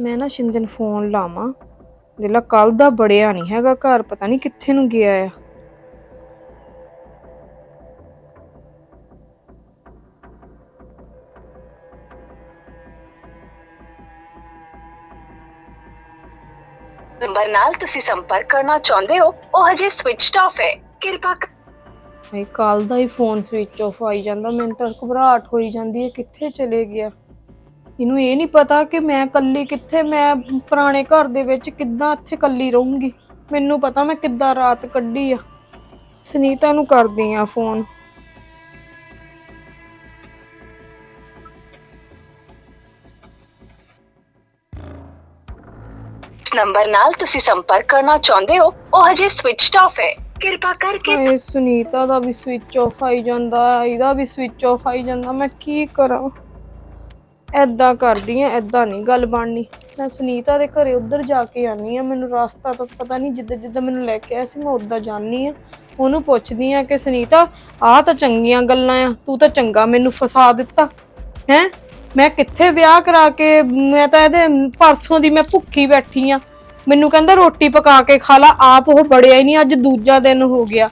ਮੈਂ ਨਾ ਸ਼ਿੰਦੇ ਨੂੰ ਫੋਨ ਲਾਵਾਂ। ਜਿਹੜਾ ਕੱਲ ਦਾ ਬੜਿਆ ਨਹੀਂ ਹੈਗਾ ਘਰ ਪਤਾ ਨਹੀਂ ਕਿੱਥੇ ਨੂੰ ਗਿਆ ਆ। ਨੰਬਰ ਨਾਲ ਤੁਸੀਂ ਸੰਪਰਕ ਕਰਨਾ ਚਾਹੁੰਦੇ ਹੋ ਉਹ ਹਜੇ ਸਵਿਚਡ ਆਫ ਹੈ। ਕਿਰਪਾ ਕਰ- ਮੈਂ ਕੱਲ ਦਾ ਹੀ ਫੋਨ ਸਵਿਚ ਆਫ ਆਈ ਜਾਂਦਾ ਮੈਨੂੰ ਤਾਂ ਘਬਰਾਹਟ ਹੋਈ ਜਾਂਦੀ ਹੈ ਕਿੱਥੇ ਚਲੇ ਗਿਆ? ਇਹਨੂੰ ਇਹ ਨਹੀਂ ਪਤਾ ਕਿ ਮੈਂ ਕੱਲੀ ਕਿੱਥੇ ਮੈਂ ਪੁਰਾਣੇ ਘਰ ਦੇ ਵਿੱਚ ਕਿੱਦਾਂ ਇੱਥੇ ਕੱਲੀ ਰਹੂੰਗੀ। ਮੈਨੂੰ ਪਤਾ ਮੈਂ ਕਿੱਦਾਂ ਰਾਤ ਕੱਢੀ ਆ। ਸੁਨੀਤਾ ਨੂੰ ਕਰਦੀ ਆ ਫੋਨ। ਨੰਬਰ ਨਾਲ ਤੁਸੀਂ ਸੰਪਰਕ ਕਰਨਾ ਚਾਹੁੰਦੇ ਹੋ ਉਹ ਹਜੇ ਸਵਿਚਡ ਆਫ ਹੈ। ਕਿਰਪਾ ਕਰਕੇ ਇਹ ਸੁਨੀਤਾ ਦਾ ਵੀ ਸਵਿਚ ਆਫ ਆਈ ਜਾਂਦਾ ਇਹਦਾ ਵੀ ਸਵਿਚ ਆਫ ਆਈ ਜਾਂਦਾ ਮੈਂ ਕੀ ਕਰਾਂ? ਐਦਾਂ ਕਰਦੀ ਆ ਐਦਾਂ ਨਹੀਂ ਗੱਲ ਬਣਨੀ। ਮੈਂ ਸੁਨੀਤਾ ਦੇ ਘਰੇ ਉੱਧਰ ਜਾ ਕੇ ਆਨੀ ਆ, ਮੈਨੂੰ ਰਸਤਾ ਤਾਂ ਪਤਾ ਨਹੀਂ, ਜਿੱਦਾਂ ਜਿੱਦਾਂ ਮੈਨੂੰ ਲੈ ਕੇ ਆਇਆ ਸੀ, ਮੈਂ ਉੱਦਾਂ ਜਾਣੀ ਆ। ਉਹਨੂੰ ਪੁੱਛਦੀ ਆ ਕਿ ਸੁਨੀਤਾ, ਆਹ ਤਾਂ ਚੰਗੀਆਂ ਗੱਲਾਂ ਆ, ਤੂੰ ਤਾਂ ਚੰਗਾ ਮੈਨੂੰ ਫਸਾ ਦਿੱਤਾ। ਹੈ? ਮੈਂ ਕਿੱਥੇ ਵਿਆਹ ਕਰਾ ਕੇ, ਮੈਂ ਤਾਂ ਇਹਦੇ ਪਰਸੋਂ ਦੀ ਮੈਂ ਭੁੱਖੀ ਬੈਠੀ ਆ। ਮੈਨੂੰ ਕਹਿੰਦਾ ਰੋਟੀ ਪਕਾ ਕੇ ਖਾ ਲਾ, ਆਪ ਉਹ ਬੜਿਆ ਹੀ ਨਹੀਂ, ਅੱਜ ਦੂਜਾ ਦਿਨ ਹੋ ਗਿਆ।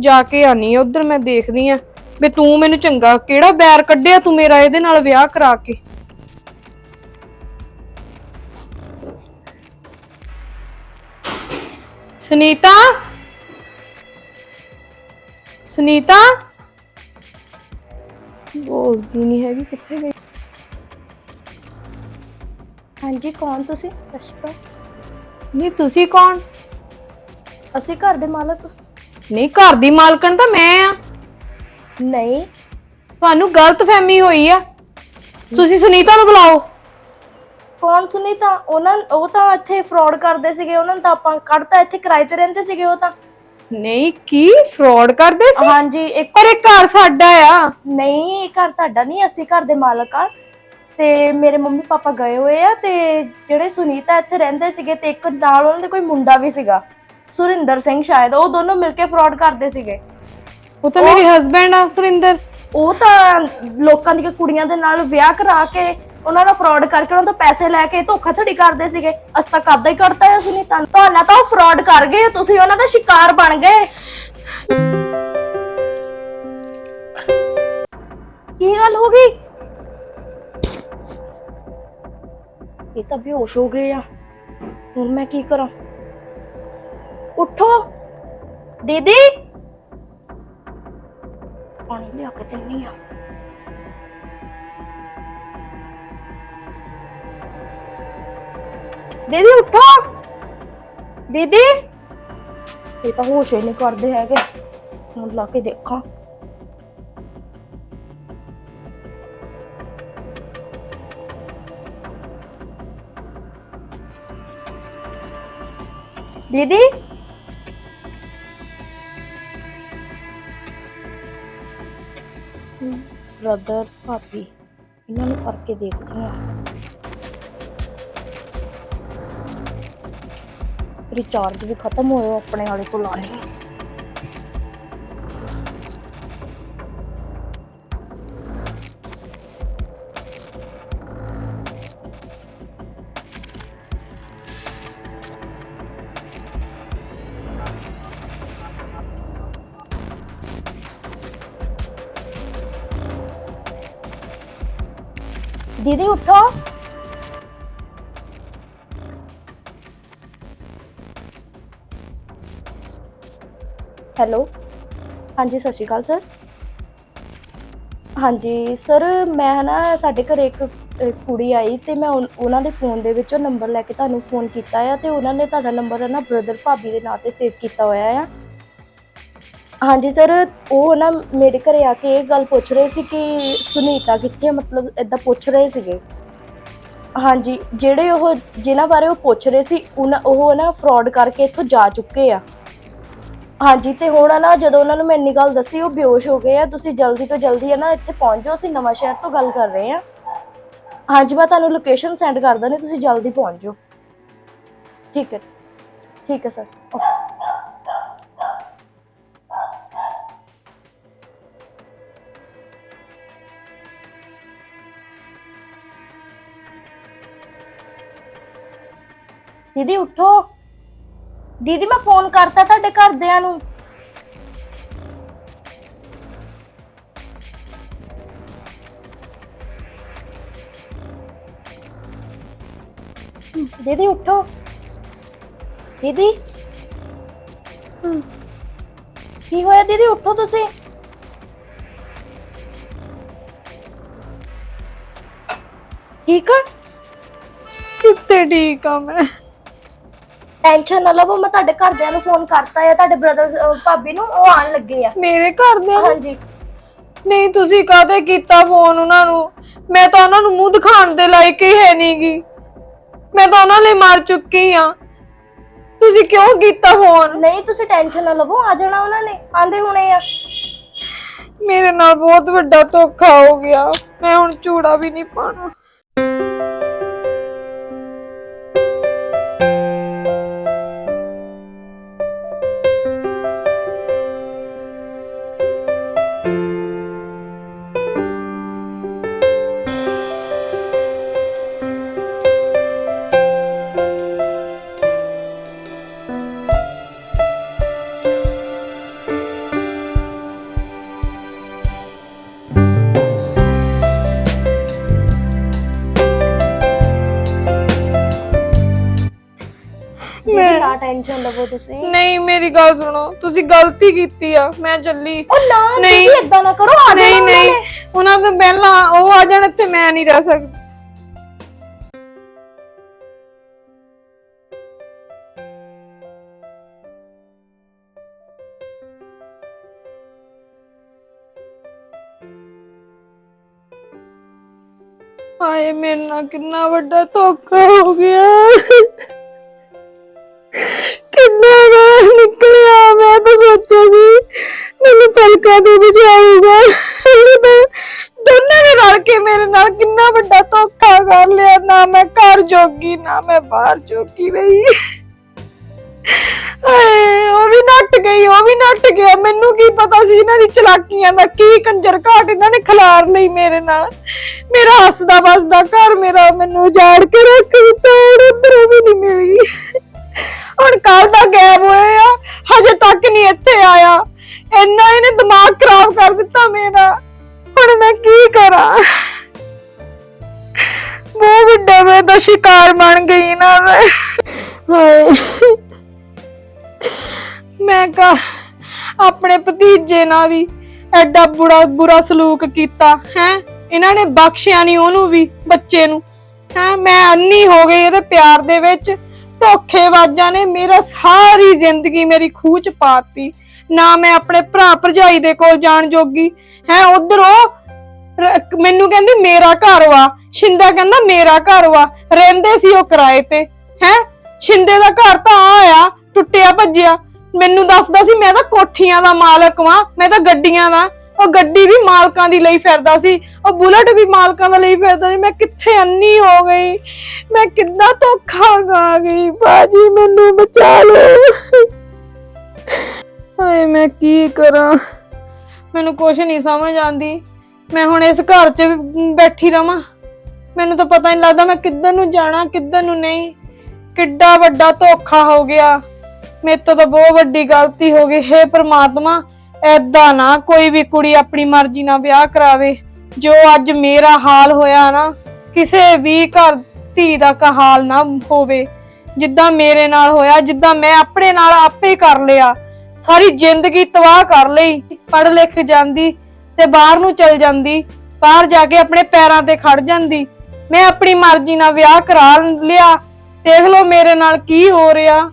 ਜਾ ਕੇ ਆਨੀ ਆ ਉਧਰ, ਮੈਂ ਦੇਖਦੀ ਆ। ਵੀ ਤੂੰ ਮੈਨੂੰ ਚੰਗਾ ਕਿਹੜਾ ਬੈਰ ਕੱਢਿਆ ਤੂੰ ਮੇਰਾ ਇਹਦੇ ਨਾਲ ਵਿਆਹ ਕਰਾ ਕੇ? ਸੁਨੀਤਾ? ਸੁਨੀਤਾ? ਬੋਲਦੀ ਨਹੀਂ ਹੈਗੀ ਕਿੱਥੇ ਗਈ? ਹਾਂਜੀ ਕੌਣ ਤੁਸੀਂ? ਅਸ਼ਕਾ ਨਹੀਂ ਤੁਸੀਂ ਕੌਣ? ਅਸੀਂ ਘਰ ਦੇ ਮਾਲਕ। ਨਹੀਂ ਘਰ ਦੀ ਮਾਲਕਣ ਤਾਂ ਮੈਂ ਆ। ਨਹੀਂ। ਤੁਹਾਨੂੰ ਗਲਤਫਹਿਮੀ ਹੋਈ ਆ। ਤੁਸੀਂ ਸੁਨੀਤਾ ਨੂੰ ਬੁਲਾਓ। ਕੌਣ ਸੁਣੀ ਤਾਂ ਉਹਨਾਂ ਉਹ ਤਾਂ ਇੱਥੇ ਫਰਾਡ ਕਰਦੇ ਸੀਗੇ। ਉਹਨਾਂ ਨੂੰ ਤਾਂ ਆਪਾਂ ਕੱਢਤਾ ਇੱਥੇ ਕਿਰਾਏ ਤੇ ਰਹਿੰਦੇ ਸੀਗੇ ਉਹ ਤਾਂ। ਨਹੀਂ ਕੀ ਫਰਾਡ ਕਰਦੇ ਸੀ? ਹਾਂਜੀ ਇੱਕ ਪਰ ਇਹ ਘਰ ਸਾਡਾ ਆ। ਨਹੀਂ ਇਹ ਘਰ ਤੁਹਾਡਾ ਨਹੀਂ ਅਸੀਂ ਘਰ ਦੇ ਮਾਲਕ ਆ। ਤੇ ਮੇਰੇ ਮੰਮੀ ਪਾਪਾ ਗਏ ਹੋਏ ਆ ਤੇ ਜਿਹੜੇ ਸੁਨੀਤਾ ਇੱਥੇ ਰਹਿੰਦੇ ਸੀਗੇ ਤੇ ਇੱਕ ਨਾਲ ਉਹਨਾਂ ਦੇ ਕੋਈ ਮੁੰਡਾ ਵੀ ਸੀਗਾ। ਸੁਰਿੰਦਰ ਸਿੰਘ ਸ਼ਾਇਦ ਉਹ ਦੋਨੋਂ ਮਿਲ ਕੇ ਫਰਾਡ ਕਰਦੇ ਸੀਗੇ। ਉਹ ਤਾਂ ਮੇਰੇ ਹਸਬੰਡ ਆ ਸੁਰਿੰਦਰ। ਉਹ ਤਾਂ ਲੋਕਾਂ ਦੀਆਂ ਕੁੜੀਆਂ ਦੇ ਨਾਲ ਵਿਆਹ ਕਰਾ ਕੇ ਉਹਨਾਂ ਨਾਲ ਫਰਾਡ ਕਰਕੇ ਉਹਨਾਂ ਤੋਂ ਪੈਸੇ ਲੈ ਕੇ ਧੋਖਾਧੜੀ ਕਰਦੇ ਸੀਗੇ। ਅਸ ਤਾਂ ਕਰਦਾ ਹੀ ਕਰਤਾ ਹੈ ਸੁਨੀ ਤਾਂ ਤੁਹਾਨੂੰ ਤਾਂ ਉਹ ਫਰਾਡ ਕਰ ਗਏ ਤੁਸੀਂ ਉਹਨਾਂ ਦਾ ਸ਼ਿਕਾਰ ਬਣ ਗਏ। ਕੀ ਗੱਲ ਹੋ ਗਈ? ਇਹ ਤਾਂ ਬੇਹੋਸ਼ ਹੋ ਗਏ ਆ। ਹੁਣ ਮੈਂ ਕੀ ਕਰਾਂ? ਉੱਠੋ। ਦੀਦੀ! ਲਿਆ ਕੇ ਦਿੰਨੀ ਆ ਦੀਦੀ ਉੱਠੋ ਦੀਦੀ ਇਹ ਤਾਂ ਹੋਸ਼ ਹੀ ਨਹੀਂ ਕਰਦੇ ਹੈਗੇ। ਹੁਣ ਲਾ ਕੇ ਦੇਖਾਂ। ਦੀਦੀ। ਬ੍ਰਦਰ ਭਾਬੀ, ਇਹਨਾਂ ਨੂੰ ਕਰਕੇ ਦੇਖਦੀ ਹਾਂ। ਰਿਚਾਰਜ ਵੀ ਖਤਮ ਹੋਇਆ ਆਪਣੇ ਵਾਲੇ ਤੋਂ ਲਾਣੇ ਦੀਦੀ ਉੱਠੋ। ਹੈਲੋ। ਹਾਂਜੀ ਸਤਿ ਸ਼੍ਰੀ ਅਕਾਲ ਸਰ। ਹਾਂਜੀ ਸਰ ਮੈਂ ਨਾ ਸਾਡੇ ਘਰੇ ਇੱਕ ਅਹ, ਕੁੜੀ ਆਈ ਤੇ ਮੈਂ ਉਨ- ਉਹਨਾਂ ਦੇ ਫੋਨ ਦੇ ਵਿੱਚੋਂ ਨੰਬਰ ਲੈ ਕੇ ਤੁਹਾਨੂੰ ਫੋਨ ਕੀਤਾ ਆ ਤੇ ਉਹਨਾਂ ਨੇ ਤੁਹਾਡਾ ਨੰਬਰ ਨਾ ਬ੍ਰਦਰ ਭਾਬੀ ਦੇ ਨਾਂ ਤੇ ਸੇਵ ਕੀਤਾ ਹੋਇਆ ਆ। ਹਾਂਜੀ ਸਰ, ਉਹ ਨਾ ਮੇਰੇ ਘਰੇ ਆ ਕੇ ਇਹ ਗੱਲ ਪੁੱਛ ਰਹੇ ਸੀ ਕਿ ਸੁਨੀਤਾ ਕਿੱਥੇ ਆ? ਮਤਲਬ ਇਦਾਂ ਪੁੱਛ ਰਹੇ ਸੀਗੇ। ਹਾਂਜੀ, ਜਿਹੜੇ ਉਹ, ਜਿਨ੍ਹਾਂ ਬਾਰੇ ਉਹ ਪੁੱਛ ਰਹੇ ਸੀ, ਉਹਨਾਂ, ਉਹ ਨਾ ਫਰਾਡ ਕਰਕੇ ਇੱਥੋਂ ਜਾ ਚੁੱਕੇ ਆ। ਹਾਂਜੀ, ਤੇ ਹੁਣ ਨਾ ਜਦੋਂ ਉਹਨਾਂ ਨੂੰ ਮੈਂ ਇੰਨੀ ਗੱਲ ਦੱਸੀ, ਉਹ ਬੇਹੋਸ਼ ਹੋ ਗਏ ਆ। ਤੁਸੀਂ ਜਲਦੀ ਤੋਂ ਜਲਦੀ ਹੈ ਨਾ ਇੱਥੇ ਪਹੁੰਚ ਜਾਓ ਅਸੀਂ ਨਵਾਂ ਸ਼ਹਿਰ ਤੋਂ ਗੱਲ ਕਰ ਰਹੇ ਆ। ਹਾਂਜੀ, ਮੈਂ ਤੁਹਾਨੂੰ ਲੋਕੇਸ਼ਨ ਸੈਂਡ ਕਰ ਦਿੰਦੀ, ਤੁਸੀਂ ਜਲਦੀ ਪਹੁੰਚ। ਜਾਓ ਠੀਕ ਹੈ ਠੀਕ ਹੈ ਸਰ, ਓਕੇ। ਦੀਦੀ ਉੱਠੋ। ਦੀਦੀ ਮੈਂ ਫੋਨ ਕਰਤਾ ਤੁਹਾਡੇ ਘਰਦਿਆਂ ਨੂੰ। ਦੀਦੀ ਉੱਠੋ। ਦੀਦੀ। ਹਮ, ਕੀ ਹੋਇਆ ਦੀਦੀ ਉੱਠੋ ਤੁਸੀਂ। ਠੀਕ ਆ ਕਿੱਥੇ ਠੀਕ ਆ ਮੈਂ? ਟੈਨਸ਼ਨ ਨਾ ਲਵੋ ਮੈਂ ਤੁਹਾਡੇ ਘਰਦਿਆਂ ਨੂੰ ਫੋਨ ਕਰਤਾ ਹੈ ਤੁਹਾਡੇ ਬ੍ਰਦਰ ਭਾਬੀ ਨੂੰ ਉਹ ਆਣ ਲੱਗੇ ਆ। ਮੇਰੇ ਘਰ ਦੇ ਹਾਂਜੀ। ਨਹੀਂ ਤੁਸੀਂ ਕਾਹਦੇ ਕੀਤਾ ਫੋਨ ਉਹਨਾਂ ਨੂੰ? ਮੈਂ ਤਾਂ ਉਹਨਾਂ ਨੂੰ ਮੂੰਹ ਦਿਖਾਉਣ ਦੇ ਲਾਇਕ ਹੀ ਹੈ ਨਹੀਂਗੀ ਮੈਂ ਤਾਂ ਉਹਨਾਂ ਲਈ ਮਰ ਚੁੱਕੀ ਆ ਤੁਸੀਂ ਕਿਉਂ ਕੀਤਾ ਫੋਨ ਨਹੀਂ ਤੁਸੀਂ ਟੈਨਸ਼ਨ ਨਾ ਲਵੋ ਆ ਜਾਣਾ ਉਹਨਾਂ ਨੇ ਆਂਦੇ ਹੁਣੇ ਆ। ਮੇਰੇ ਨਾਲ ਬਹੁਤ ਵੱਡਾ ਧੋਖਾ ਹੋ ਗਿਆ। ਮੈਂ ਹੁਣ ਚੂੜਾ ਵੀ ਨਹੀਂ ਪਾਣਾ ਟੈਨਸ਼ਨ ਲਵੋ ਤੁਸੀਂ। ਨਹੀਂ ਮੇਰੀ ਗੱਲ ਸੁਣੋ ਤੁਸੀਂ ਗਲਤੀ ਕੀਤੀ ਆ ਮੈਂ ਚੱਲੀ ਉਹ ਨਾ ਨਹੀਂ। ਇਦਾਂ ਨਾ ਕਰੋ ਆ ਨਹੀਂ ਜਾਣਾ ਨਹੀਂ। ਉਹਨਾਂ ਤੋਂ ਪਹਿਲਾਂ ਉਹ ਆ ਜਾਣ ਤੇ ਮੈਂ ਨਹੀਂ ਰਹਿ ਸਕਦੀ। ਹਾਏ ਮੇਰੇ ਨਾਲ ਕਿੰਨਾ ਵੱਡਾ ਧੋਖਾ ਹੋ ਗਿਆ। ਜੋਗੀ ਨਾ ਮੈਂ ਬਾਹਰ ਜੋਗੀ ਰਹੀ। ਹਾਏ, ਉਹ ਵੀ ਨੱਟ ਗਈ, ਉਹ ਵੀ ਨੱਟ ਗਿਆ। ਮੈਨੂੰ ਕੀ ਪਤਾ ਸੀ ਇਹਨਾਂ ਦੀ ਚਲਾਕੀਆਂ ਦਾ ਕੀ ਕੰਜਰ ਘਾਟ ਇਹਨਾਂ ਨੇ ਖਿਲਾਰ ਲਈ ਮੇਰੇ ਨਾਲ। ਮੇਰਾ ਹੱਸਦਾ ਵਸਦਾ ਘਰ ਮੇਰਾ ਮੈਨੂੰ ਉਜਾੜ ਕੇ ਰੱਖ ਦਿੱਤਾ, ਹੁਣ ਵੀ ਨਹੀਂ ਮਿਲੀ। ਹੁਣ ਕੱਲ ਦਾ ਗਾਇਬ ਹੋਇਆ ਹਜੇ ਤੱਕ ਨਹੀਂ ਇੱਥੇ ਆਇਆ। ਇੰਨਾ ਇਹਨੇ ਦਿਮਾਗ ਖਰਾਬ ਕਰ ਦਿੱਤਾ ਮੇਰਾ। ਹੁਣ ਮੈਂ ਕੀ ਕਰਾਂ? ਬਹੁਤ ਵੱਡਾ ਮੈਂ ਤਾਂ ਸ਼ਿਕਾਰ ਬਣ ਗਈ ਨਾ ਮੈਂ। ਹਾਏ। ਮੈਂ ਕਾ ਆਪਣੇ ਭਤੀਜੇ ਨਾਲ ਵੀ ਐਡਾ ਬੁਰਾ ਬੁਰਾ ਸਲੂਕ ਕੀਤਾ, ਹੈ? ਇਹਨਾਂ ਨੇ ਬਖਸ਼ਿਆ ਨਹੀਂ ਉਹਨੂੰ ਵੀ, ਬੱਚੇ ਨੂੰ। ਹੈ? ਮੈਂ ਅੰਨੀ ਹੋ ਗਈ ਇਹਦੇ ਪਿਆਰ ਦੇ ਵਿੱਚ। ਧੋਖੇਬਾਜ਼ਾਂ ਨੇ ਮੇਰਾ ਸਾਰੀ ਜ਼ਿੰਦਗੀ ਮੇਰੀ ਖੂਹ ਚ ਪਾਤੀ। ਨਾ ਮੈਂ ਆਪਣੇ ਭਰਾ ਭਰਜਾਈ ਦੇ ਕੋਲ ਜਾਣ ਜੋਗੀ। ਹੈ, ਉਧਰ ਉਹ ਰ- ਮੈਨੂੰ ਕਹਿੰਦੀ, ਮੇਰਾ ਘਰ ਵਾ। ਸ਼ਿੰਦਾ ਕਹਿੰਦਾ, ਮੇਰਾ ਘਰ ਵਾ, ਰਹਿੰਦੇ ਸੀ ਉਹ ਕਿਰਾਏ ਤੇ। ਹੈ? ਸ਼ਿੰਦੇ ਦਾ ਘਰ ਤਾਂ ਆਇਆ, ਟੁੱਟਿਆ ਭੱਜਿਆ। ਮੈਨੂੰ ਦੱਸਦਾ ਸੀ, ਮੈਂ ਤਾਂ ਕੋਠੀਆਂ ਦਾ ਮਾਲਕ ਵਾਂ, ਮੈਂ ਤਾਂ ਗੱਡੀਆਂ ਦਾ। ਉਹ ਗੱਡੀ ਵੀ ਮਾਲਕਾਂ ਦੀ ਲਈ ਫਿਰਦਾ ਸੀ, ਉਹ ਬੁਲਟ ਵੀ ਮਾਲਕਾਂ ਦਾ ਲਈ ਫਿਰਦਾ ਸੀ। ਮੈਂ ਕਿੱਥੇ ਅੰਨੀ ਹੋ ਗਈ? ਮੈਂ ਕਿੰਨਾ ਧੋਖਾ ਖਾ ਗਈ? ਬਾਜੀ ਮੈਨੂੰ ਬਚਾ ਲਓ। ਹਾਏ, ਮੈਂ ਕੀ ਕਰਾਂ? ਮੈਨੂੰ ਕੁਝ ਨਹੀਂ ਸਮਝ ਆਉਂਦੀ। ਮੈਂ ਹੁਣ ਇਸ ਘਰ 'ਚ ਬੈਠੀ ਰਵਾਂ। ਮੈਨੂੰ ਤਾਂ ਪਤਾ ਨਹੀਂ ਲੱਗਦਾ ਮੈਂ ਕਿੱਧਰ ਨੂੰ ਜਾਣਾ, ਕਿੱਧਰ ਨੂੰ ਨਹੀਂ। ਕਿੱਡਾ ਵੱਡਾ ਧੋਖਾ ਹੋ ਗਿਆ। ਮੇਰੇ ਤੋਂ ਤਾਂ ਬਹੁਤ ਵੱਡੀ ਗਲਤੀ ਹੋ ਗਈ। ਹੇ ਪ੍ਰਮਾਤਮਾ ਐਦਾਂ ਨਾ ਕੋਈ ਵੀ ਕੁੜੀ ਆਪਣੀ ਮਰਜ਼ੀ ਨਾਲ ਵਿਆਹ ਕਰਾਵੇ। ਜੋ ਅੱਜ ਮੇਰਾ ਹਾਲ ਹੋਇਆ ਨਾ, ਕਿਸੇ ਵੀ ਘਰ ਧੀ ਦਾ ਕਾ ਨਾ ਹੋਵੇ। ਜਿੱਦਾਂ ਮੇਰੇ ਨਾਲ ਹੋਇਆ, ਜਿੱਦਾਂ ਮੈਂ ਆਪਣੇ ਨਾਲ ਆਪੇ ਕਰ ਲਿਆ। ਸਾਰੀ ਜ਼ਿੰਦਗੀ ਤਬਾਹ ਕਰ ਲਈ। ਪੜ੍ਹ ਲਿਖ ਜਾਂਦੀ ਤੇ ਬਾਹਰ ਨੂੰ ਚਲ ਜਾਂਦੀ। ਬਾਹਰ ਜਾ ਕੇ ਆਪਣੇ ਪੈਰਾਂ ਤੇ ਖੜ ਜਾਂਦੀ। ਮੈਂ ਆਪਣੀ ਮਰਜ਼ੀ ਨਾਲ ਵਿਆਹ ਕਰਾ ਲਿਆ। ਦੇਖ ਲਓ ਮੇਰੇ ਨਾਲ ਕੀ ਹੋ ਰਿਹਾ।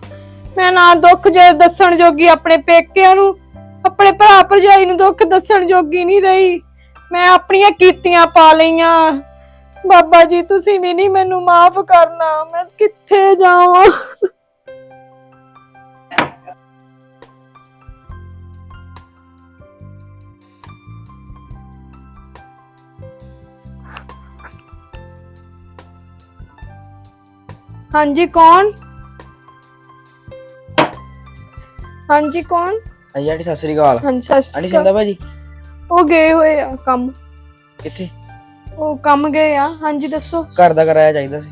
ਮੈਂ ਨਾ ਦੁੱਖ ਜੇ ਦੱਸਣ ਜੋਗੀ ਆਪਣੇ ਪੇਕਿਆਂ ਨੂੰ, ਆਪਣੇ ਭਰਾ ਭਰਜਾਈ ਨੂੰ ਦੁੱਖ ਦੱਸਣ ਜੋਗੀ ਨਹੀਂ ਰਹੀ। ਮੈਂ ਆਪਣੀਆਂ ਕੀਤੀਆਂ ਪਾ ਲਈਆਂ। ਬਾਬਾ ਜੀ, ਤੁਸੀਂ ਵੀ ਨਹੀਂ ਮੈਨੂੰ ਮਾਫ ਕਰਨਾ। ਮੈਂ ਕਿੱਥੇ ਜਾਵਾਂ? ਹਾਂਜੀ ਕੌਣ? ਹਾਂਜੀ ਕੌਣ? ਹਾਂਜੀ ਆਂਟੀ ਸਤਿ ਸ੍ਰੀ ਅਕਾਲ। ਹਾਂਜੀ ਸਤਿ ਆਂਟੀ ਸ਼੍ਰੀ ਸਿੰਦਾ ਅਕਾਲ। ਭਾਜੀ? ਉਹ ਗਏ ਹੋਏ ਆ ਕੰਮ। ਕਿੱਥੇ? ਉਹ ਕੰਮ ਗਏ ਆ। ਹਾਂਜੀ ਦੱਸੋ। ਘਰ ਦਾ ਕਿਰਾਇਆ ਚਾਹੀਦਾ ਸੀ।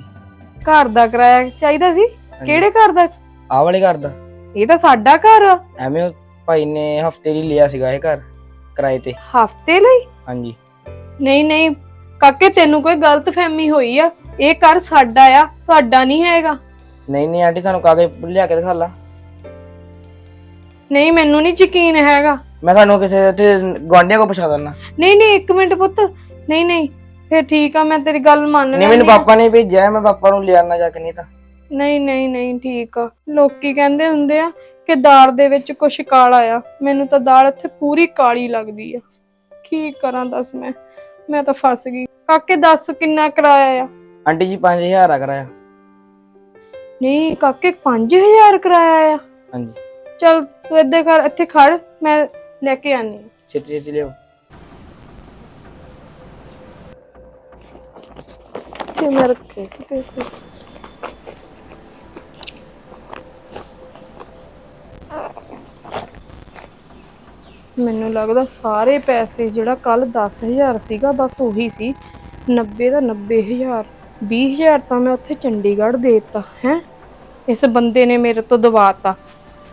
ਘਰ ਦਾ ਕਿਰਾਇਆ ਚਾਹੀਦਾ ਸੀ? ਕਿਹੜੇ ਘਰ ਦਾ? ਆਹ ਵਾਲੇ ਘਰ ਦਾ। ਇਹ ਤਾਂ ਸਾਡਾ ਘਰ ਆ। ਐਵੇਂ ਉਹ ਭਾਈ ਨੇ ਹਫ਼ਤੇ ਲਈ ਲਿਆ ਸੀਗਾ ਇਹ ਘਰ ਕਿਰਾਏ ਤੇ। ਹਫ਼ਤੇ ਲਈ? ਹਾਂਜੀ। ਨਹੀਂ ਨਹੀਂ। ਕਾਕੇ ਤੈਨੂੰ ਕੋਈ ਗਲਤਫਹਿਮੀ ਹੋਈ ਆ? ਇਹ ਘਰ ਸਾਡਾ ਆ ਤੁਹਾਡਾ ਨਹੀਂ ਹੈਗਾ। ਨਹੀਂ ਨਹੀਂ ਆਂਟੀ ਤੁਹਾਨੂੰ ਕਾਗਜ਼ ਲਿਆ ਕੇ ਦਿਖਾ ਲਾ। ਨਹੀਂ ਮੈਨੂੰ ਨਹੀਂ ਯਕੀਨ ਹੈਗਾ। ਮੈਂ ਤੁਹਾਨੂੰ ਕਿਸੇ ਇੱਥੇ ਗਵਾਂਢੀਆਂ ਕੋ ਪੁੱਛਾ ਦਿੰਦਾ। ਨਹੀਂ ਨਹੀਂ ਇੱਕ ਮਿੰਟ ਪੁੱਤ। ਨਹੀਂ ਨਹੀਂ ਫਿਰ ਠੀਕ ਆ ਮੈਂ ਤੇਰੀ ਗੱਲ ਮੰਨ ਨਹੀਂ ਮੈਨੂੰ ਲੈਂਦੀ ਆ। ਪਾਪਾ ਨੇ ਭੇਜਿਆ ਮੈਂ ਪਾਪਾ ਨੂੰ ਲਿਆਣਾ ਜਾ ਕੇ ਨਹੀਂ ਤਾਂ। ਨਹੀਂ ਨਹੀਂ ਨਹੀਂ ਠੀਕ ਆ। ਲੋਕੀ ਕਹਿੰਦੇ ਹੁੰਦੇ ਆ ਕਿ ਦਾਲ ਦੇ ਵਿੱਚ ਕੁਛ ਕਾਲਾ ਆ। ਮੈਨੂੰ ਤਾਂ ਦਾਲ ਇੱਥੇ ਪੂਰੀ ਕਾਲੀ ਲੱਗਦੀ ਆ। ਕੀ ਕਰਾਂ ਦੱਸ ਮੈਂ? ਮੈਂ ਤਾਂ ਫਸ ਗਈ। ਕਾਕੇ ਦੱਸ ਕਿੰਨਾ ਕਿਰਾਇਆ ਆ? ਆਂਟੀ ਜੀ 5000 ਆ ਕਰਾਇਆ। ਨਹੀਂ ਕਾਕੇ 5000 ਕਿਰਾਇਆ ਆ। ਹਾਂਜੀ। ਚਲ ਤੂੰ ਇੱਥੇ ਕਰ ਇੱਥੇ ਖੜ ਮੈਂ ਲੈ ਕੇ ਆਨੀ ਆਂ। ਛੇਤੀ ਛੇਤੀ ਲਿਓ ਤੇ ਮੈਂ ਰੱਖੇ ਸੀ ਪੈਸੇ। ਮੈਨੂੰ ਲੱਗਦਾ ਸਾਰੇ ਪੈਸੇ ਜਿਹੜਾ ਕੱਲ 10000 ਸੀਗਾ ਬਸ ਉਹੀ ਸੀ। 90 ਦਾ 90000 20000 ਤਾਂ ਮੈਂ ਉੱਥੇ ਚੰਡੀਗੜ੍ਹ ਦੇ ਦਿੱਤਾ, ਹੈ? ਇਸ ਬੰਦੇ ਨੇ ਮੇਰੇ ਤੋਂ ਦਵਾਤਾ।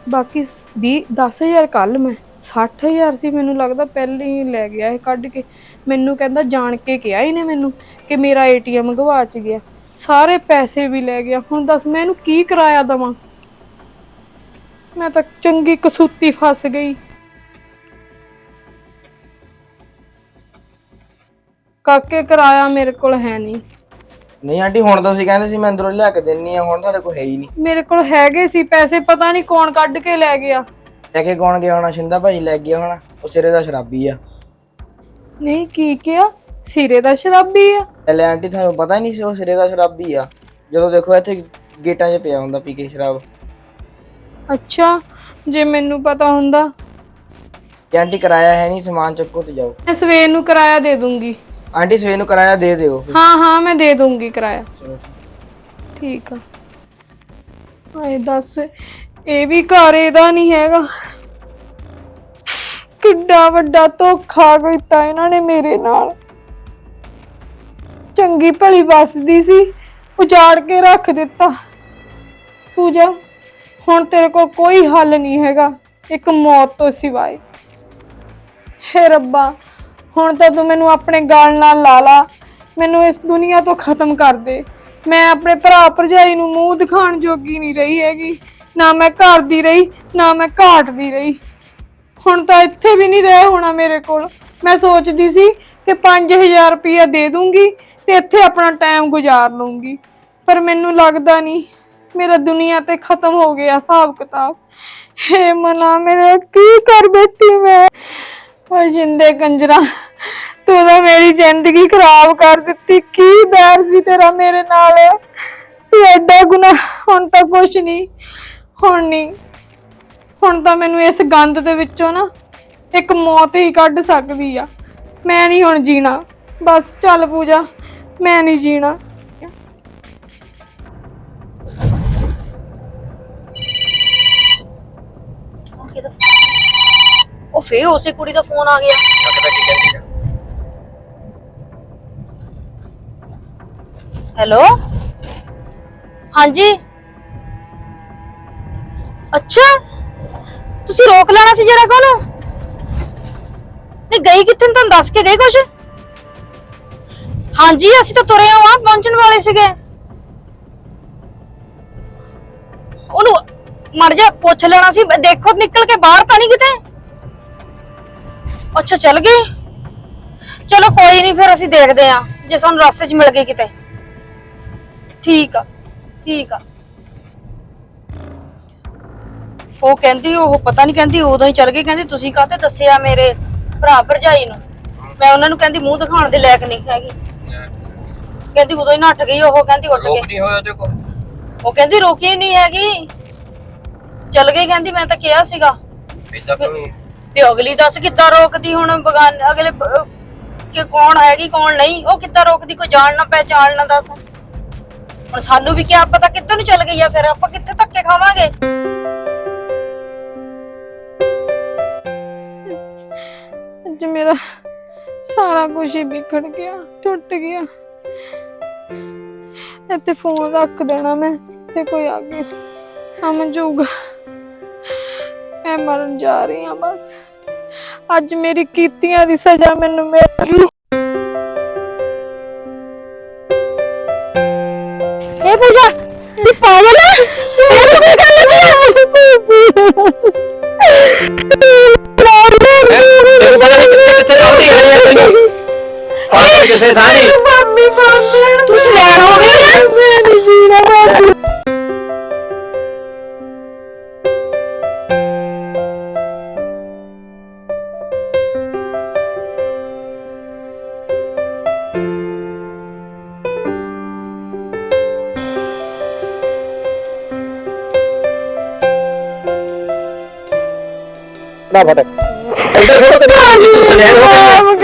ਬਾਕੀ 20 10000 ਕੱਲ ਮੈਂ 60000 ਸੀ ਮੈਨੂੰ ਲੱਗਦਾ ਪਹਿਲੇ ਹੀ ਲੈ ਗਿਆ ਇਹ ਕੱਢ ਕੇ। ਮੈਨੂੰ ਕਹਿੰਦਾ ਜਾਣ ਕੇ ਕਿਹਾ ਇਹਨੇ ਮੈਨੂੰ ਕਿ ਮੇਰਾ ਏਟੀਐਮ ਗਵਾਚ ਗਿਆ। ਸਾਰੇ ਪੈਸੇ ਵੀ ਲੈ ਗਿਆ। ਹੁਣ ਦੱਸ ਮੈਂ ਇਹਨੂੰ ਕੀ ਕਰਾਇਆ ਦਵਾਂ? ਮੈਂ ਤਾਂ ਚੰਗੀ ਕਸੂਤੀ ਫਸ ਗਈ। ਕਾਕੇ ਕਰਾਇਆ ਮੇਰੇ ਕੋਲ ਹੈ ਨਹੀਂ। ਨਹੀਂ ਆਂਟੀ ਹੁਣ ਤਾਂ ਤੁਸੀਂ ਕਹਿੰਦੇ ਸੀ ਮੈਂ ਅੰਦਰੋਂ ਲਿਆ ਕੇ ਦੇਣੀ ਆ ਹੁਣ ਤੁਹਾਡੇ ਕੋਲ ਹੈ ਹੀ ਨਹੀਂ। ਮੇਰੇ ਕੋਲ ਹੈਗੇ ਸੀ ਪੈਸੇ ਪਤਾ ਨਹੀਂ ਕੌਣ ਕੱਢ ਕੇ ਲੈ ਗਿਆ। ਲੈ ਕੇ ਕੌਣ ਗਿਆ ਹੋਣਾ? ਸ਼ਿੰਦਾ ਭਾਈ ਲੈ ਗਿਆ ਹੋਣਾ ਉਹ ਸਿਰੇ ਦਾ ਸ਼ਰਾਬੀ ਆ। ਨਹੀਂ ਕੀ ਕਿਹਾ? ਸਿਰੇ ਦਾ ਸ਼ਰਾਬੀ ਆ। ਲੈ ਆਂਟੀ ਤੁਹਾਨੂੰ ਪਤਾ ਹੀ ਨਹੀਂ ਸੀ ਉਹ ਸਿਰੇ ਦਾ ਸ਼ਰਾਬੀ ਆ। ਜਦੋਂ ਦੇਖੋ ਇੱਥੇ ਗੇਟਾਂ 'ਚ ਪਿਆ ਹੁੰਦਾ ਪੀ ਕੇ ਸ਼ਰਾਬ। ਅੱਛਾ ਜੇ ਮੈਨੂੰ ਪਤਾ ਹੁੰਦਾ। ਕਿ ਆਂਟੀ ਕਿਰਾਇਆ ਹੈ ਨਹੀਂ ਸਮਾਨ ਚੱਕੋ ਤੇ ਜਾਓ। ਮੈਂ ਸਵੇਰ ਨੂੰ ਕਿਰਾਇਆ ਦੇ ਦੂੰਗੀ। ਆਂਟੀ ਸਵੇਰ ਨੂੰ ਕਿਰਾਇਆ ਦੇ ਦਿਓ। ਹਾਂ ਹਾਂ ਮੈਂ ਦੇ ਦੂੰਗੀ ਕਿਰਾਇਆ। ਠੀਕ ਆ। ਆਏ ਦੱਸ ਇਹ ਵੀ ਘਰ ਇਹਦਾ ਨਹੀਂ ਹੈਗਾ। ਕਿੱਡਾ ਵੱਡਾ ਧੋਖਾ ਕੀਤਾ ਇਹਨਾਂ ਨੇ ਮੇਰੇ ਨਾਲ। ਚੰਗੀ ਭਲੀ ਵੱਸਦੀ ਸੀ ਉਜਾੜ ਕੇ ਰੱਖ ਦਿੱਤਾ। ਪੂਜਾ ਹੁਣ ਤੇਰੇ ਕੋਲ ਕੋਈ ਹੱਲ ਨਹੀਂ ਹੈਗਾ ਇੱਕ ਮੌਤ ਤੋਂ ਸਿਵਾਏ। ਹੇ ਰੱਬਾ ਹੁਣ ਤਾਂ ਤੂੰ ਮੈਨੂੰ ਆਪਣੇ ਗਾਲ ਨਾਲ ਲਾ ਲਾ। ਮੈਨੂੰ ਇਸ ਦੁਨੀਆ ਤੋਂ ਖਤਮ ਕਰ ਦੇ। ਮੈਂ ਆਪਣੇ ਭਰਾ ਭਰਜਾਈ ਨੂੰ ਮੂੰਹ ਦਿਖਾਉਣ ਜੋਗੀ ਨਹੀਂ ਰਹੀ ਹੈਗੀ। ਨਾ ਮੈਂ ਘਰ ਦੀ ਰਹੀ, ਨਾ ਮੈਂ ਘਾਟ ਦੀ ਰਹੀ। ਹੁਣ ਤਾਂ ਇੱਥੇ ਵੀ ਨਹੀਂ ਰਹਿ ਹੋਣਾ ਮੇਰੇ ਕੋਲ। ਮੈਂ ਸੋਚਦੀ ਸੀ ਕਿ 5000 ਰੁਪਇਆ ਦੇ ਦੂੰਗੀ ਤੇ ਇੱਥੇ ਆਪਣਾ ਟਾਈਮ ਗੁਜ਼ਾਰ ਲੂੰਗੀ ਪਰ ਮੈਨੂੰ ਲੱਗਦਾ ਨਹੀਂ, ਮੇਰਾ ਦੁਨੀਆ ਤੇ ਖਤਮ ਹੋ ਗਿਆ ਹਿਸਾਬ ਕਿਤਾਬ। ਹੇ ਮਨਾ ਮੇਰਾ, ਕੀ ਕਰ ਬੈਠੀ ਮੈਂ? ਓਏ ਜਿੰਦੇ ਕੰਜਰਾ। ਤੂੰ ਤਾਂ ਮੇਰੀ ਜ਼ਿੰਦਗੀ ਖਰਾਬ ਕਰ ਦਿੱਤੀ। ਕੀ ਬੈਰ ਸੀ ਤੇਰਾ ਮੇਰੇ ਨਾਲ? ਤੂੰ ਐਡਾ ਗੁਨਾਹ ਹੁਣ ਤਾਂ ਕੁਛ ਨਹੀਂ ਹੁਣ ਨਹੀਂ। ਹੁਣ ਤਾਂ ਮੈਨੂੰ ਇਸ ਗੰਦ ਦੇ ਵਿੱਚੋਂ ਨਾ ਇੱਕ ਮੌਤ ਹੀ ਕੱਢ ਸਕਦੀ ਆ। ਮੈਂ ਨਹੀਂ ਹੁਣ ਜੀਣਾ। ਬਸ ਚੱਲ ਪੂਜਾ ਮੈਂ ਨਹੀਂ ਜੀਣਾ। ਉਹ ਫੇਰ ਉਸੇ ਕੁੜੀ ਦਾ ਫੋਨ ਆ ਗਿਆ। ਹੈਲੋ? ਹਾਂਜੀ? ਅੱਛਾ। ਤੁਸੀਂ ਰੋਕ ਲੈਣਾ ਸੀ ਜਰਾ ਕੋਲ? ਨਹੀਂ, ਗਈ ਕਿੱਥੇ? ਨੂੰ ਤੁਹਾਨੂੰ ਦੱਸ ਕੇ ਗਈ ਕੁਛ? ਹਾਂਜੀ, ਅਸੀਂ ਤਾਂ ਤੁਰੇ ਆ ਪਹੁੰਚਣ ਵਾਲੇ ਸੀਗੇ। ਉਹਨੂੰ ਮਰ ਜਾ, ਪੁੱਛ ਲੈਣਾ ਸੀ, ਦੇਖੋ, ਨਿਕਲ ਕੇ ਬਾਹਰ ਤਾਂ ਨਹੀਂ ਕਿਤੇ? ਅੱਛਾ, ਚੱਲ ਗਈ ਚਲੋ, ਕੋਈ ਨਹੀਂ, ਫਿਰ ਅਸੀਂ ਦੇਖਦੇ ਆ ਜੇ ਸਾਨੂੰ ਰਸਤੇ 'ਚ ਮਿਲ ਗਈ ਕਿਤੇ। ਠੀਕ ਆ ਠੀਕ ਆ। ਉਹ ਕਹਿੰਦੀ ਉਹ ਪਤਾ ਨਹੀਂ ਕਹਿੰਦੀ ਉਦੋਂ ਹੀ ਚੱਲ ਗਈ। ਕਹਿੰਦੀ ਤੁਸੀਂ ਕਾਹਤੇ ਦੱਸਿਆ ਮੇਰੇ ਭਰਾ ਭਰਜਾਈ ਨੂੰ? ਮੈਂ ਉਹਨਾਂ ਨੂੰ ਕਹਿੰਦੀ ਮੂੰਹ ਦਿਖਾਉਣ ਦੇ ਲਾਇਕ ਨਹੀਂ ਹੈਗੀ। ਕਹਿੰਦੀ ਉਦੋਂ ਹੀ ਨੱਠ ਗਈ ਉਹ ਕਹਿੰਦੀ ਉੱਠ ਕੇ। ਨਹੀਂ ਹੋਇਆ ਦੇਖੋ ਉਹ ਕਹਿੰਦੀ ਰੋਕੀ ਨਹੀਂ ਹੈਗੀ। ਚੱਲ ਗਈ ਕਹਿੰਦੀ ਮੈਂ ਤਾਂ ਕਿਹਾ ਸੀਗਾ। ਤੇ ਅਗਲੀ ਦੱਸ ਕਿੱਦਾਂ ਰੋਕਦੀ ਹੁਣ? ਬਗਾਨ ਅਗਲੇ ਬ- ਕਿ ਕੌਣ ਹੈਗੀ ਕੌਣ ਨਹੀਂ? ਉਹ ਕਿੱਦਾਂ ਰੋਕਦੀ? ਕੋਈ ਜਾਣ ਨਾ ਪਹਿਚਾਣ ਨਾ ਦੱਸ। ਹੁਣ ਸਾਨੂੰ ਵੀ ਕਿਆ ਪਤਾ ਕਿੱਧਰ ਨੂੰ ਚੱਲ ਗਈ ਆ ਫਿਰ? ਆਪਾਂ ਕਿੱਥੇ ਧੱਕੇ ਖਾਵਾਂਗੇ? ਅੱਜ ਮੇਰਾ ਸਾਰਾ ਕੁਝ ਹੀ ਵਿਖੜ ਗਿਆ, ਟੁੱਟ ਗਿਆ। ਇੱਥੇ ਫੋਨ ਰੱਖ ਦੇਣਾ ਮੈਂ, ਤੇ ਕੋਈ ਆ ਕੇ ਸਮਝ ਜਾਊਗਾ। ਮੈਂ ਮਰਨ ਜਾ ਰਹੀ ਹਾਂ ਬਸ। ਅੱਜ ਮੇਰੀ ਕੀਤੀਆਂ ਦੀ ਸਜ਼ਾ ਮੈਨੂੰ ਮਿਲ ਗਈ। ਕਿਸੇ ਥਾਂ ਨਹੀਂ। ਮੰਮੀ ਮੰਮੀ ਤੂੰ ਸਿਆਣ ਹੋ ਗਈ ਹੈ ਮੈਂ ਨਹੀਂ ਜੀਣਾ ਬਾਬੂ ਨਾ ਫਟ ਇੱਧਰ ਤੇ ਤੂੰ ਸਲੈਣ ਹੋ ਗਈ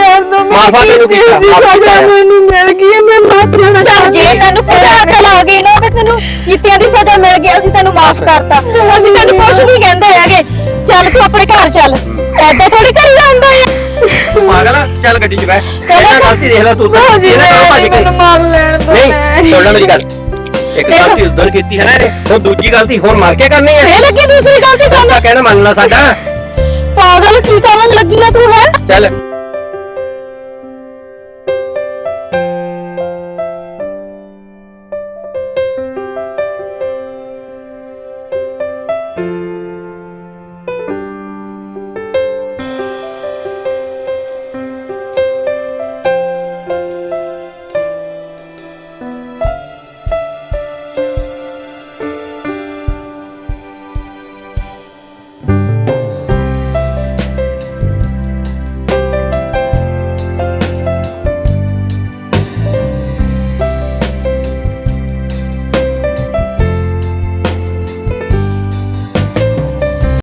ਮਾਫ ਕਰ ਦੋ ਮਾਫ਼ ਕਰ ਦਿਓ ਕੀਤਾ, ਮਾਫ਼ ਕੀਤਾ। ਹੈ। ਮੈਨੂੰ ਮਿਲ ਗਈ ਹੈ, ਮੈਂ ਮਰ ਜਾਣਾ ਚੱਲ ਜੇ ਤੈਨੂੰ ਕੋਈ ਅਕਲ ਆ ਗਈ ਨਾ ਵੀ ਤੈਨੂੰ ਕੀਤਿਆਂ ਦੀ ਸਜ਼ਾ ਮਿਲ ਗਈ ਅਸੀਂ ਤੈਨੂੰ ਮਾਫ ਕਰਤਾ। ਅਸੀਂ ਤੈਨੂੰ ਕੁਝ ਨਹੀਂ ਕਹਿੰਦੇ ਹੈਗੇ। ਚੱਲ ਤੂੰ ਆਪਣੇ ਘਰ ਚੱਲ। ਐਦਾਂ ਥੋੜੀ ਕਰੀਦਾ ਹੁੰਦਾ ਹੈ। ਤੂੰ ਪਾਗਲ ਆ ਚੱਲ ਗੱਡੀ 'ਚ ਬਹਿ। ਇਹਨਾਂ ਗਲਤੀ ਦੇਖ ਲੈ ਤੂੰ ਤਾਂ। ਭਾਜੀ ਇਹਨਾਂ ਨਾਲ ਭੱਜ ਮੈਨੂੰ ਗਈ ਮਾਰ ਲੈਣ ਦੋ ਨਹੀਂ ਸੁਣ ਲੈ ਮੇਰੀ ਗੱਲ। ਇੱਕ ਗਲਤੀ ਉਧਰ ਕੀਤੀ ਹੈ ਨਾ ਇਹਨੇ ਹੁਣ ਦੂਜੀ ਗਲਤੀ ਹੋਰ ਮਾਰ ਕੇ ਕਰਨੀ ਹੈ। ਫੇਰ ਲੱਗੀ ਦੂਸਰੀ ਗਲਤੀ ਕਰਨ। ਤਾਂ ਕਹਿਣਾ ਮੰਨ ਲੈ ਸਾਡਾ। ਪਾਗਲ ਕੀ ਕਰਨ ਲੱਗੀ ਆ ਤੂੰ ਹੈ? ਚੱਲ।